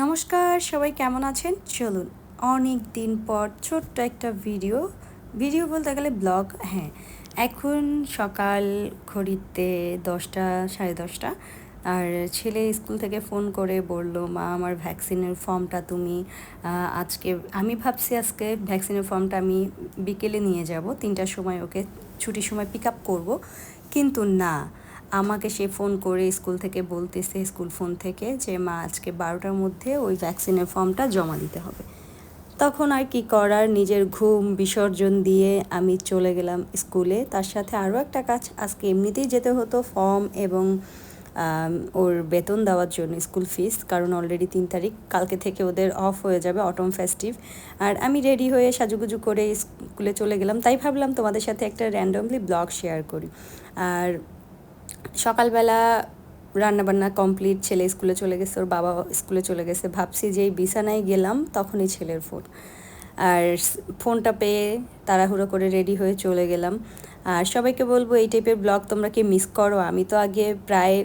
নমস্কার, সবাই কেমন আছেন? চলুন অনেক দিন পর ছোট্ট একটা ভিডিও। ভিডিও বলতে গেলে ব্লগ হ্যাঁ। এখন সকাল ঘড়িতে দশটা, সাড়ে দশটা। আর ছেলে স্কুল থেকে ফোন করে বলল, মা, আমার ভ্যাকসিনের ফর্মটা তুমি আজকে, আমি ভাবছি আজকে ভ্যাকসিনের ফর্মটা আমি বিকেলে নিয়ে যাব। তিনটার সময় ওকে, ছুটির সময় পিক আপ করব। কিন্তু না আমাকে সে ফোন করে স্কুল থেকে বলতেছে স্কুল ফোন থেকে যে, মা, আজকে বারোটার মধ্যে ওই ভ্যাকসিনের ফর্মটা জমা দিতে হবে। তখন আর কি করার, নিজের ঘুম বিসর্জন দিয়ে আমি চলে গেলাম স্কুলে তার সাথে আরও একটা কাজ, আজকে এমনিতেই যেতে হতো ফর্ম এবং ওর বেতন দেওয়ার জন্য স্কুল ফিস কারণ অলরেডি তিন তারিখ, কালকে থেকে ওদের অফ হয়ে যাবে অটম ফেস্টিভ আর আমি রেডি হয়ে সাজুগুজু করে স্কুলে চলে গেলাম। তাই ভাবলাম তোমাদের সাথে একটা র্যান্ডমলি ব্লগ শেয়ার করি। আর সকালবেলা রান্নাবান্না কমপ্লিট ছেলে স্কুলে চলে গেছে, ওর বাবা স্কুলে চলে গেছে। ভাবছি যে বিছানায় গেলাম, তখনই ছেলের ফোন আর ফোনটা পেয়ে তাড়াহুড়ো করে রেডি হয়ে চলে গেলাম। আর সবাইকে বলব, এই টাইপের ব্লগ তোমরা কি মিস করো? আমি তো আগে প্রায়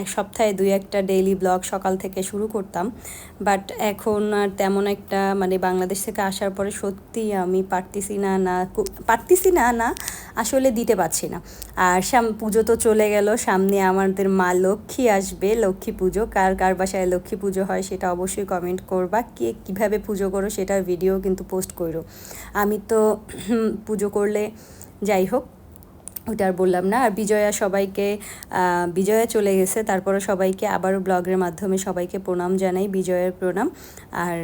এক সপ্তাহে দুই একটা ডেইলি ব্লগ সকাল থেকে শুরু করতাম। বাট এখন আর তেমন একটা মানে বাংলাদেশ থেকে আসার পরে সত্যি আমি পারতেছি না না পারতেছি না না আসলে দিতে পারছি না। আর সাম পুজো তো চলে গেল, সামনে আমাদের মা লক্ষ্মী আসবে, লক্ষ্মী পুজো। কার কার বাসায় লক্ষ্মী পুজো হয় সেটা অবশ্যই কমেন্ট করবা। কে কীভাবে পুজো করো সেটার ভিডিও কিন্তু পোস্ট করো আমি তো পুজো করলে যাই হোক ওটা আর বললাম না। আর বিজয়া সবাইকে বিজয়া চলে গেছে। তারপরে সবাইকে আবারও ব্লগের মাধ্যমে সবাইকে প্রণাম জানাই, বিজয়ের প্রণাম। আর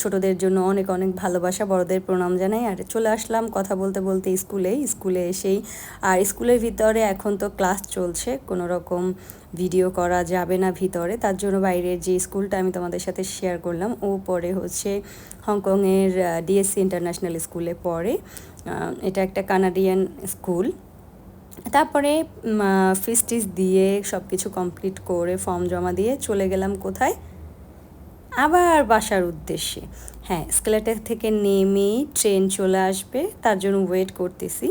ছোটদের জন্য অনেক অনেক ভালোবাসা, বড়দের প্রণাম জানাই। আর চলে আসলাম কথা বলতে বলতে স্কুলে। স্কুলে এসেই, আর স্কুলের ভিতরে এখন তো ক্লাস চলছে। কোনো রকম ভিডিও করা যাবে না ভিতরে। তার জন্য বাইরের যে স্কুলটা আমি তোমাদের সাথে শেয়ার করলাম, ও পরে হচ্ছে হংকংয়ের ডিএসসি ইন্টারন্যাশনাল স্কুলে পড়ে। এটা একটা কানাডিয়ান স্কুল তারপরে ফিস টিস দিয়ে সব কিছু কমপ্লিট করে ফর্ম জমা দিয়ে চলে গেলাম কোথায়? আবার বাসার উদ্দেশ্যে। হ্যাঁ স্কেলেটার থেকে নেমে ট্রেন চলে আসবে, তার জন্য ওয়েট করতেছি।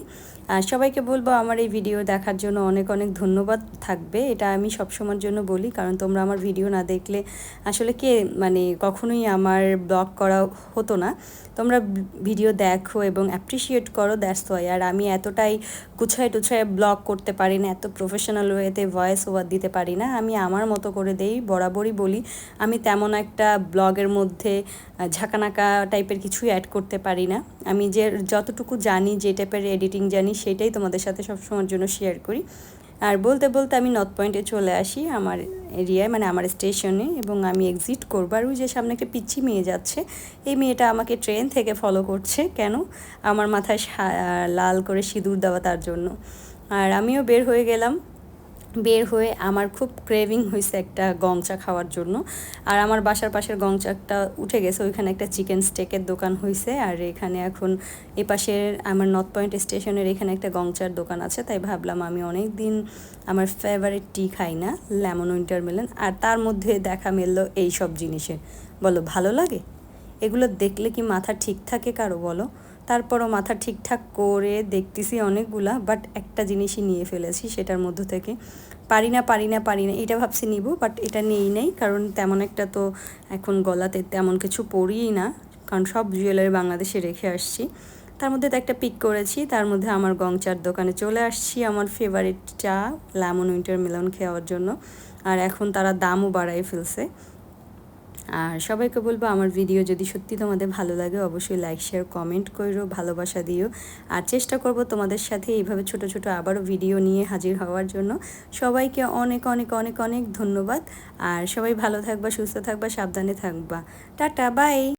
সবাইকে বলব আমার এই ভিডিও দেখার জন্য অনেক অনেক ধন্যবাদ থাকবে। এটা আমি সবসময়ের জন্য বলি, কারণ তোমরা আমার ভিডিও না দেখলে আসলে কে মানে কখনোই আমার ব্লগ করা হতো না। তোমরা ভিডিও দেখো এবং অ্যাপ্রিসিয়েট করো দ্যাটস ওয়াই আর আমি এতটাই গুছায় টুছায় ব্লগ করতে পারি না, এত প্রফেশনাল ওয়েতে ভয়েস ওভার দিতে পারি না। আমি আমার মতো করে দেই, বরাবরই বলি, আমি তেমন একটা ব্লগের মধ্যে ঝাঁকানাকা টাইপের কিছুই অ্যাড করতে পারি না। আমি যে যতটুকু জানি, যে টাইপের এডিটিং জানি সেটাই তোমাদের সাথে সব সময়ের জন্য শেয়ার করি। আর বলতে বলতে আমি নর্থ পয়েন্টে চলে আসি আমার এরিয়ায় মানে আমার স্টেশনে এবং আমি এক্সিট করব। আর ওই যে সামনে একটা পিচ্ছি মেয়ে যাচ্ছে, এই মেয়েটা আমাকে ট্রেন থেকে ফলো করছে। কেন? আমার মাথায় লাল করে সিঁদুর দেওয়া তার জন্য। আর আমিও বের হয়ে গেলাম। বের হয়ে আমার খুব ক্রেভিং হয়েছে একটা গংচা খাওয়ার জন্য। আর আমার বাসার পাশের গংচাটা উঠে গেছে, ওইখানে একটা চিকেন স্টেকের দোকান হয়েছে আর এখানে এখন এ পাশের আমার নর্থ পয়েন্ট স্টেশনের এখানে একটা গংচার দোকান আছে, তাই ভাবলাম আমি অনেক দিন আমার ফেভারিট টি খাই না লেমন উইন্টারমেলন আর তার মধ্যে দেখা মিললো এই সব জিনিসের। বলো, ভালো লাগে? এগুলো দেখলে কি মাথা ঠিক থাকে কারও বলো? তারপরও মাথা ঠিকঠাক করে দেখতেছি অনেকগুলা বাট একটা জিনিসই নিয়ে ফেলেছি সেটার মধ্য থেকে। পারি না পারি না পারি না, এটা ভাবছি নিব বাট এটা নেই নেই, কারণ তেমন একটা তো এখন গলাতে তেমন কিছু পরিই না, কারণ সব জুয়েলারি বাংলাদেশে রেখে আসছি। তার মধ্যে তো একটা পিক করেছি, তার মধ্যে আমার গংচার দোকানে চলে আসছি আমার ফেভারিট চা লেমন উইন্টার মেলন খাওয়ার জন্য, আর এখন তারা দামও বাড়াই ফেলছে। আর সবাইকে বলব আমার ভিডিও যদি সত্যি তোমাদের ভালো লাগে, অবশ্যই লাইক শেয়ার কমেন্ট করো ভালোবাসা দিও। আর চেষ্টা করব তোমাদের সাথে এইভাবে ছোট ছোট আবারও ভিডিও নিয়ে হাজির হওয়ার জন্য। সবাইকে অনেক অনেক অনেক অনেক ধন্যবাদ। আর সবাই ভালো থাকবা, সুস্থ থাকবা, সাবধানে থাকবা। Tata bye